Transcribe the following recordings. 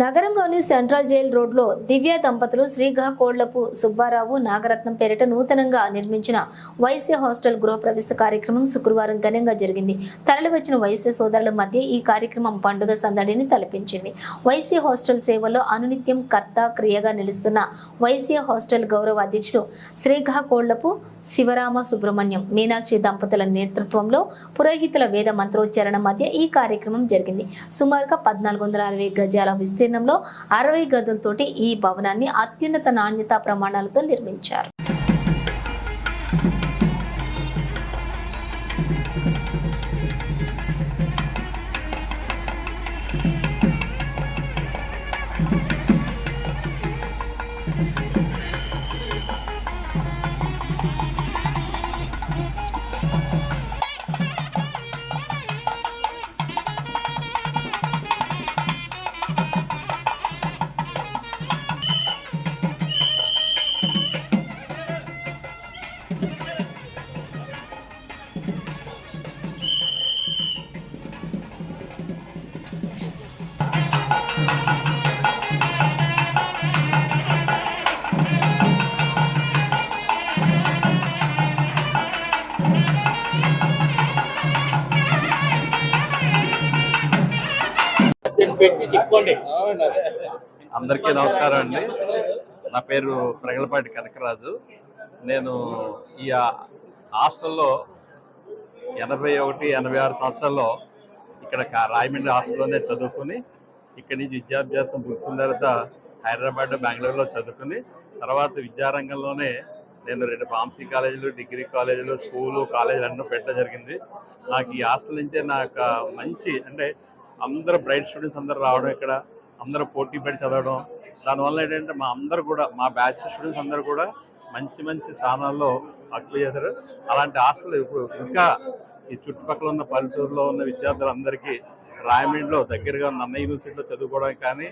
నగరంలోని central jail రోడ్లో దివ్య దంపతులు శ్రీగా కోళ్ళపు సుబ్బారావు నాగరత్నం పేరిట నూతనంగా నిర్మించిన వైశ్య హాస్టల్ గృహప్రవేశ కార్యక్రమం శుక్రవారం ఘనంగా జరిగింది. తరలివచ్చిన వైశ్య సోదరుల మధ్య ఈ కార్యక్రమం పండుగ సందడిని తలపించింది. వైశ్య హాస్టల్ సేవలో అనునిత్యం కర్త క్రియగా నిలుస్తున్న వైశ్య హాస్టల్ గౌరవ అధ్యక్షులు శ్రీగా కోళ్ళపు శివరామ సుబ్రహ్మణ్యం మీనాక్షి దంపతుల నేతృత్వంలో పురోహితుల వేద మంత్రోచ్చారణ మధ్య ఈ కార్యక్రమం జరిగింది. సుమారుగా పద్నాలుగు వందల అరవై గజాల విస్తీర్ణంలో అరవై గదులతోటి ఈ భవనాన్ని అత్యున్నత నాణ్యతా ప్రమాణాలతో నిర్మించారు. పెట్టి చెప్పుకోండి. అందరికీ నమస్కారం అండి. నా పేరు ప్రగలపాటి కనకరాజు. నేను ఈ హాస్టల్లో ఎనభై ఒకటి ఎనభై ఆరు సంవత్సరాల్లో ఇక్కడ రాయమండ్రి హాస్టల్లోనే చదువుకుని ఇక్కడి నుంచి విద్యాభ్యాసం ముగిసిన తర్వాత హైదరాబాద్ బెంగళూరులో చదువుకుని తర్వాత విద్యారంగంలోనే నేను రెండు ఫార్మసీ కాలేజీలు డిగ్రీ కాలేజీలు స్కూలు కాలేజీలు అన్నీ పెట్టడం జరిగింది. నాకు ఈ హాస్టల్ నుంచే నాకు మంచి అంటే అందరూ బ్రైట్ స్టూడెంట్స్ అందరు రావడం ఇక్కడ అందరూ పోటీ పడి చదవడం. దానివల్ల ఏంటంటే మా అందరు కూడా మా బ్యాచ్ స్టూడెంట్స్ అందరూ కూడా మంచి మంచి స్థానాల్లో అక్వై చేశారు. అలాంటి హాస్టల్ ఇప్పుడు ఇంకా ఈ చుట్టుపక్కల ఉన్న పల్లెటూరులో ఉన్న విద్యార్థులందరికీ రాయమండ్రిలో దగ్గరగా ఉన్న అన్న యూనివర్సిటీలో చదువుకోవడానికి కానీ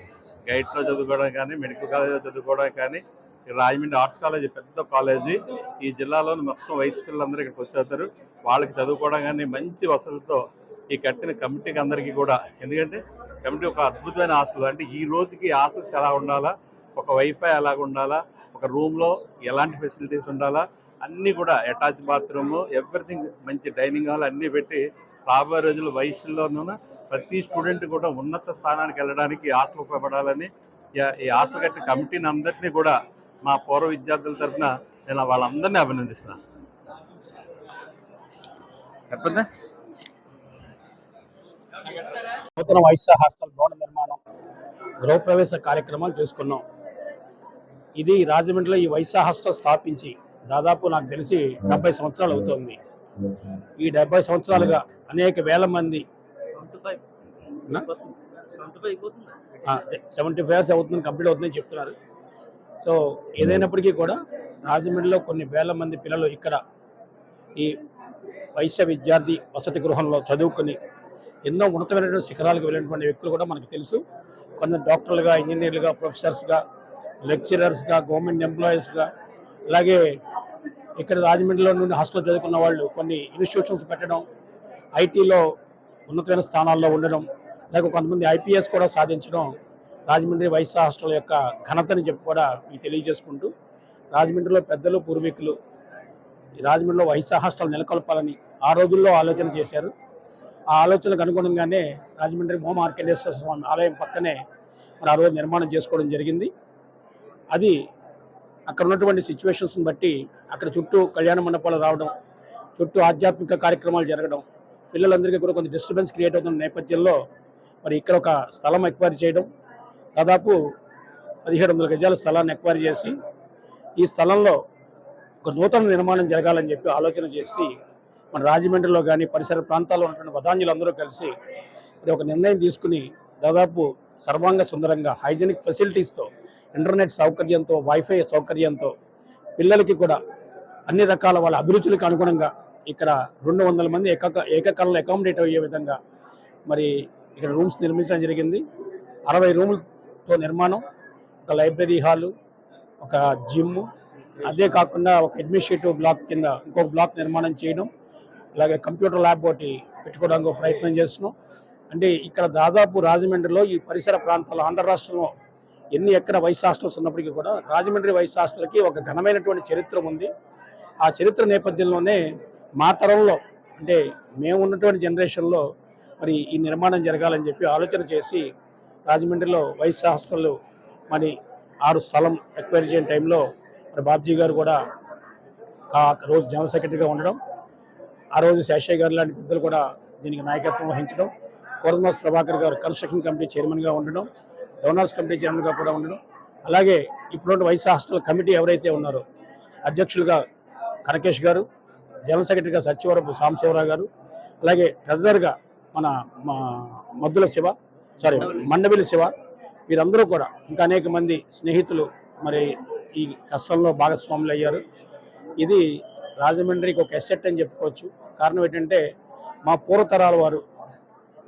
గైట్లో చదువుకోవడానికి కానీ మెడికల్ కాలేజీలో చదువుకోవడానికి కానీ ఈ రాజమండ్రి ఆర్ట్స్ కాలేజీ పెద్ద కాలేజీ. ఈ జిల్లాలోని మొత్తం వయసు పిల్లలందరూ ఇక్కడికి వచ్చేస్తారు. వాళ్ళకి చదువుకోవడం కానీ మంచి వసతులతో ఈ కట్టిన కమిటీకి అందరికీ కూడా. ఎందుకంటే కమిటీ ఒక అద్భుతమైన హాస్టల్ అంటే ఈ రోజుకి హాస్టల్స్ ఎలా ఉండాలా? ఒక వైఫై ఎలాగ ఉండాలా? ఒక రూమ్లో ఎలాంటి ఫెసిలిటీస్ ఉండాలా? అన్నీ కూడా అటాచ్ బాత్రూమ్ ఎవ్రీథింగ్ మంచి డైనింగ్ హాల్ అన్నీ పెట్టి రాబోయే రోజులు వయసులోనూ ప్రతి స్టూడెంట్ కూడా ఉన్నత స్థానానికి వెళ్ళడానికి ఈ హాస్టల్ ఉపయోగపడాలని ఈ- ఈ హాస్టల్ కట్టిన కమిటీని అందరినీ కూడా మా పూర్వ విద్యార్థుల తరఫున నేను వాళ్ళందరినీ అభినందిస్తున్నాను చెప్పండి. నూతన వైశ్య హాస్టల్ భవన నిర్మాణం గృహప్రవేశ కార్యక్రమాలు చేసుకున్నాం. ఇది రాజమండ్రిలో ఈ వైశ్య హాస్టల్ స్థాపించి దాదాపు నాకు తెలిసి డెబ్బై సంవత్సరాలు అవుతుంది. ఈ డెబ్బై సంవత్సరాలుగా అనేక వేల మంది సెవెంటీ ఫైవ్ అవుతుంది కంప్లీట్ అవుతుందని చెప్తున్నారు. సో ఏదైనప్పటికీ కూడా రాజమండ్రిలో కొన్ని వేల మంది పిల్లలు ఇక్కడ ఈ వైశ్య విద్యార్థి వసతి గృహంలో చదువుకుని ఎన్నో ఉన్నతమైనటువంటి శిఖరాలకు వెళ్ళినటువంటి వ్యక్తులు కూడా మనకు తెలుసు. కొందరు డాక్టర్లుగా ఇంజనీర్లుగా ప్రొఫెసర్స్గా లెక్చరర్స్గా గవర్నమెంట్ ఎంప్లాయీస్గా అలాగే ఇక్కడ రాజమండ్రిలో నుండి హాస్టల్ చదువుకున్న వాళ్ళు కొన్ని ఇన్స్టిట్యూషన్స్ పెట్టడం ఐటీలో ఉన్నతమైన స్థానాల్లో ఉండడం లేక కొంతమంది ఐపీఎస్ కూడా సాధించడం రాజమండ్రి వైశ్య హాస్టల్ యొక్క ఘనతని చెప్పి కూడా మీకు తెలియజేసుకుంటూ రాజమండ్రిలో పెద్దలు పూర్వీకులు ఈ రాజమండ్రిలో వైశ్య హాస్టల్ నెలకొల్పాలని ఆ రోజుల్లో ఆలోచన చేశారు. ఆ ఆలోచనకు అనుగుణంగానే రాజమండ్రి మో మార్కండేశ్వర స్వామి ఆలయం పక్కనే మరి ఆ రోజు నిర్మాణం చేసుకోవడం జరిగింది. అది అక్కడ ఉన్నటువంటి సిచ్యువేషన్స్ని బట్టి అక్కడ చుట్టూ కళ్యాణ మండపాలు రావడం చుట్టూ ఆధ్యాత్మిక కార్యక్రమాలు జరగడం పిల్లలందరికీ కూడా కొంచెం డిస్టర్బెన్స్ క్రియేట్ అవుతున్న నేపథ్యంలో మరి ఇక్కడ ఒక స్థలం ఎక్వైరీ చేయడం దాదాపు పదిహేడు వందల గజాల స్థలాన్ని ఎక్వైరీ చేసి ఈ స్థలంలో ఒక నూతన నిర్మాణం జరగాలని చెప్పి ఆలోచన చేసి మన రాజమండ్రిలో కానీ పరిసర ప్రాంతాల్లో ఉన్నటువంటి వదాంజులందరూ కలిసి ఇది ఒక నిర్ణయం తీసుకుని దాదాపు సర్వాంగ సుందరంగా హైజెనిక్ ఫెసిలిటీస్తో ఇంటర్నెట్ సౌకర్యంతో వైఫై సౌకర్యంతో పిల్లలకి కూడా అన్ని రకాల వాళ్ళ అభిరుచులకు అనుగుణంగా ఇక్కడ రెండు వందల మంది ఏక ఏకకాలంలో అకామిడేట్ అయ్యే విధంగా మరి ఇక్కడ రూమ్స్ నిర్మించడం జరిగింది. అరవై రూములతో నిర్మాణం ఒక లైబ్రరీ హాలు ఒక జిమ్ అదే కాకుండా ఒక అడ్మినిస్ట్రేటివ్ బ్లాక్ కింద ఇంకొక బ్లాక్ నిర్మాణం చేయడం అలాగే కంప్యూటర్ ల్యాబ్ ఒకటి పెట్టుకోవడానికి ఒక ప్రయత్నం చేస్తున్నాం. అంటే ఇక్కడ దాదాపు రాజమండ్రిలో ఈ పరిసర ప్రాంతాల్లో ఆంధ్ర రాష్ట్రంలో ఎన్ని ఎక్కడ వైస్ హాస్టల్స్ ఉన్నప్పటికీ కూడా రాజమండ్రి వైస్ హాస్టల్కి ఒక ఘనమైనటువంటి చరిత్ర ఉంది. ఆ చరిత్ర నేపథ్యంలోనే మా తరంలో అంటే మేము ఉన్నటువంటి జనరేషన్లో మరి ఈ నిర్మాణం జరగాలని చెప్పి ఆలోచన చేసి రాజమండ్రిలో వైస్ హాస్టల్ మరి ఆరు స్థలం ఎక్వైర్ చేయని టైంలో మరి బాబ్జీ గారు కూడా ఆ రోజు జనరల్ సెక్రటరీగా ఉండడం ఆ రోజు శేషయ్య గారు లాంటి పెద్దలు కూడా దీనికి నాయకత్వం వహించడం కోరదాస్ ప్రభాకర్ గారు కన్స్ట్రక్షన్ కమిటీ చైర్మన్గా ఉండడం డోనర్స్ కమిటీ చైర్మన్గా కూడా ఉండడం. అలాగే ఇప్పుడున్న వైస్ హాస్టల్ కమిటీ ఎవరైతే ఉన్నారో అధ్యక్షులుగా కనకేష్ గారు జనరల్ సెక్రటరీగా సత్యవరపు సాంబశివరావు గారు అలాగే ట్రెజరర్గా మన మా మద్దుల శివ సారీ మండవిలి శివ వీరందరూ కూడా ఇంకా అనేక మంది స్నేహితులు మరి ఈ కష్టంలో భాగస్వాములు అయ్యారు ఇది రాజమండ్రికి ఒక ఎసెట్ అని చెప్పుకోవచ్చు. కారణం ఏంటంటే మా పూర్వతరాల వారు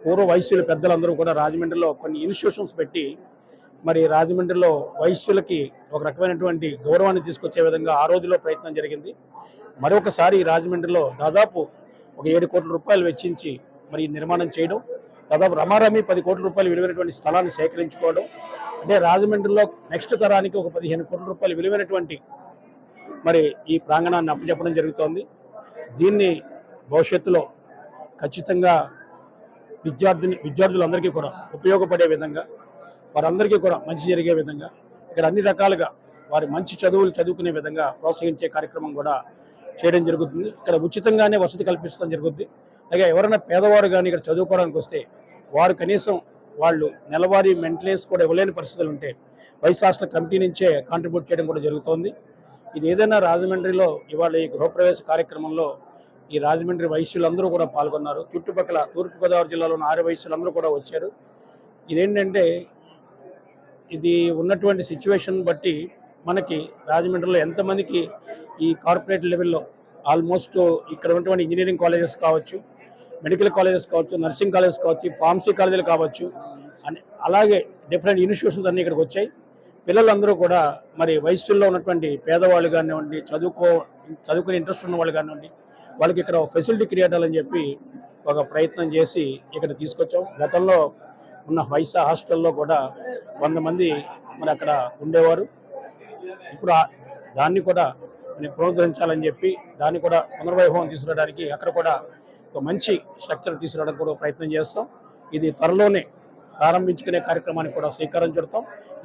పూర్వ వయస్సుల పెద్దలందరూ కూడా రాజమండ్రిలో కొన్ని ఇన్స్టిట్యూషన్స్ పెట్టి మరి రాజమండ్రిలో వైశ్యులకి ఒక రకమైనటువంటి గౌరవాన్ని తీసుకొచ్చే విధంగా ఆ రోజులో ప్రయత్నం జరిగింది. మరొకసారి రాజమండ్రిలో దాదాపు ఒక ఏడు కోట్ల రూపాయలు వెచ్చించి మరి నిర్మాణం చేయడం దాదాపు రమారమి పది కోట్ల రూపాయలు విలువైనటువంటి స్థలాన్ని సేకరించుకోవడం అంటే రాజమండ్రిలో నెక్స్ట్ తరానికి ఒక పదిహేను కోట్ల రూపాయలు విలువైనటువంటి మరి ఈ ప్రాంగణాన్ని అప్పచెప్పడం జరుగుతోంది. దీన్ని భవిష్యత్తులో ఖచ్చితంగా విద్యార్థిని విద్యార్థులందరికీ కూడా ఉపయోగపడే విధంగా వారందరికీ కూడా మంచి జరిగే విధంగా ఇక్కడ అన్ని రకాలుగా వారి మంచి చదువులు చదువుకునే విధంగా ప్రోత్సహించే కార్యక్రమం కూడా చేయడం జరుగుతుంది. ఇక్కడ ఉచితంగానే వసతి కల్పించడం జరుగుతుంది అలాగే ఎవరైనా పేదవారు కానీ ఇక్కడ చదువుకోవడానికి వస్తే వారు కనీసం వాళ్ళు నెలవారీ మెయింటెనెన్స్ కూడా ఇవ్వలేని పరిస్థితులు ఉంటే వైస్ హాస్టల్ కమిటీ నుంచే కాంట్రిబ్యూట్ చేయడం కూడా జరుగుతోంది. ఇది ఏదైనా రాజమండ్రిలో ఇవాళ ఈ గృహప్రవేశ కార్యక్రమంలో ఈ రాజమండ్రి వైశ్యులందరూ కూడా పాల్గొన్నారు. చుట్టుపక్కల తూర్పుగోదావరి జిల్లాలోని ఆరు వైశ్యులందరూ కూడా వచ్చారు. ఇదేంటంటే ఇది ఉన్నటువంటి సిచ్యువేషన్ బట్టి మనకి రాజమండ్రిలో ఎంతమందికి ఈ కార్పొరేట్ లెవెల్లో ఆల్మోస్ట్ ఇక్కడ ఉన్నటువంటి ఇంజనీరింగ్ కాలేజెస్ కావచ్చు మెడికల్ కాలేజెస్ కావచ్చు నర్సింగ్ కాలేజెస్ కావచ్చు ఫార్మసీ కాలేజీలు కావచ్చు అని అలాగే డిఫరెంట్ ఇన్స్టిట్యూషన్స్ అన్ని ఇక్కడికి వచ్చాయి. పిల్లలందరూ కూడా మరి వయసుల్లో ఉన్నటువంటి పేదవాళ్ళు కానివ్వండి చదువుకో చదువుకునే ఇంట్రెస్ట్ ఉన్న వాళ్ళు కానివ్వండి వాళ్ళకి ఇక్కడ ఫెసిలిటీ క్రియేట్ అని చెప్పి ఒక ప్రయత్నం చేసి ఇక్కడ తీసుకొచ్చాం. గతంలో ఉన్న వైసా హాస్టల్లో కూడా వంద మంది మరి అక్కడ ఉండేవారు. ఇప్పుడు దాన్ని కూడా మరి పునరుద్ధరించాలని చెప్పి దాన్ని కూడా పునర్వైభవం తీసుకురావడానికి అక్కడ కూడా ఒక మంచి స్ట్రక్చర్ తీసుకురావడానికి కూడా ప్రయత్నం చేస్తాం. ఇది త్వరలోనే ప్రారంభించుకునే కార్యక్రమానికి కూడా శ్రీకారం చుడతాం.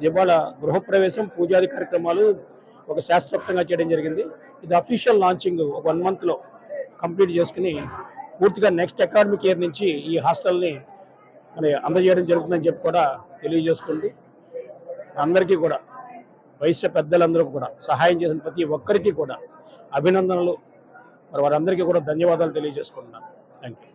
ఇవాళ గృహప్రవేశం పూజాది కార్యక్రమాలు ఒక శాస్త్రోక్తంగా చేయడం జరిగింది. ఇది అఫీషియల్ లాంచింగ్ ఒక వన్ మంత్లో కంప్లీట్ చేసుకుని పూర్తిగా నెక్స్ట్ అకాడమిక్ ఇయర్ నుంచి ఈ హాస్టల్ని మరి అందజేయడం జరుగుతుందని చెప్పి కూడా తెలియజేసుకుంటూ అందరికీ కూడా వయస్సు పెద్దలందరూ కూడా సహాయం చేసిన ప్రతి ఒక్కరికి కూడా అభినందనలు. మరి వారందరికీ కూడా ధన్యవాదాలు తెలియజేసుకుంటున్నాను. Thank you